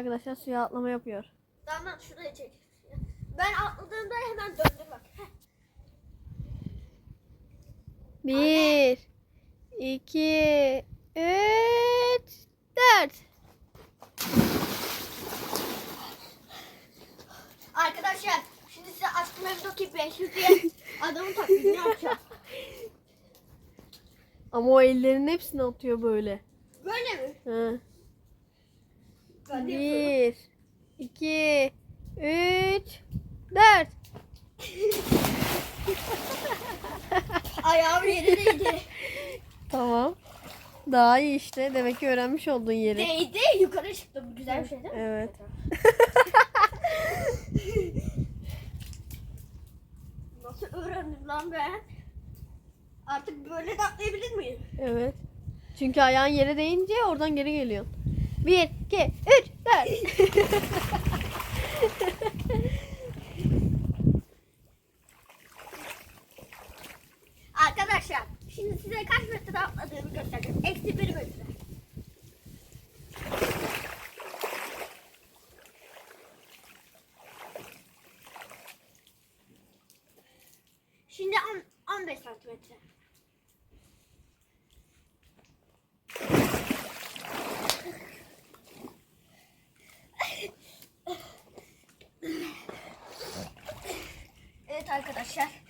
arkadaşlar suya atlama yapıyor. Tamam şuraya çek. Ben atladığımda hemen döndür bak. Heh. Bir, iki, üç, dört. Arkadaşlar şimdi size aşkım evdeki 500 diye adamın taklidini yapacağım. Ama o ellerin hepsini atıyor böyle. Böyle mi? Hı. Bir, iki, üç, dört. Ayağım yere değdi. Tamam. Daha iyi işte. Demek ki öğrenmiş olduğun yeri. Değdi yukarı çıktım. Güzel bir şey değil mi? Evet. Nasıl öğrendim lan ben? Artık böyle de atlayabilir miyim? Evet. Çünkü ayağın yere değince oradan geri geliyorsun. Bir, iki, üç, dört. Arkadaşlar şimdi size kaç metrede atladığımı göstereceğim. Eksi bir metre. Şimdi on- 15 santimetre. Evet arkadaşlar.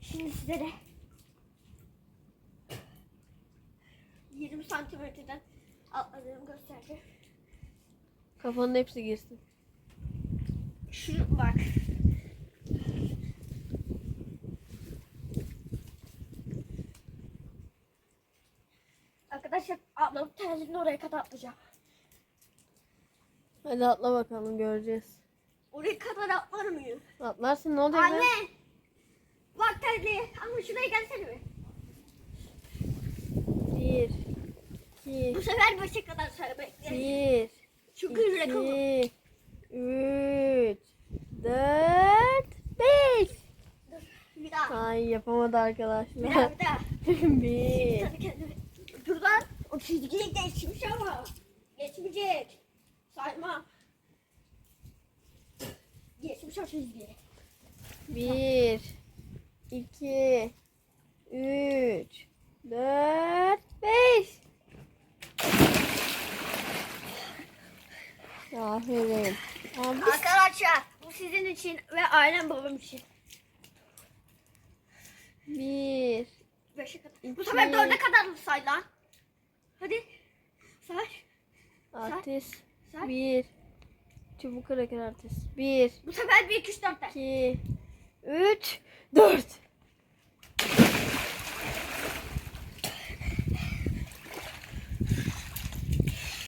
Şimdi size de 20 santimetreden atladığımı göstereceğim. Kafanın hepsi girsin. Şu bak. Arkadaşlar ablamın terzinin oraya kadar atlayacağım. Hadi atla bakalım göreceğiz. Oraya kadar atlar mıyım? Atlarsın ne olacak be? Anne! Bak terliğe. Ama şuraya gelsene bir. Bir, iki, Bu sefer başa kadar sarı bir, oldu. iki, üç, dört, beş. Bir daha. Ay yapamadı Bir daha arkadaşlar. bir daha. bir, Tabii kendimi. Dur lan. O çizgiyi geçmiş ama. Geçmeyecek. Sayma. O çizgiyi. bir, iki, üç, dört, beş. Aferin. Abi Arkadaşlar bu sizin için ve ailem babam için. bir, Beşe kadar. Bu İki. sefer dörde kadar mı say lan? Hadi. Say. artist, Say. bir, çubuk kraker artist. Bir, Bu sefer bir iki üç dört der. iki, üç, dört.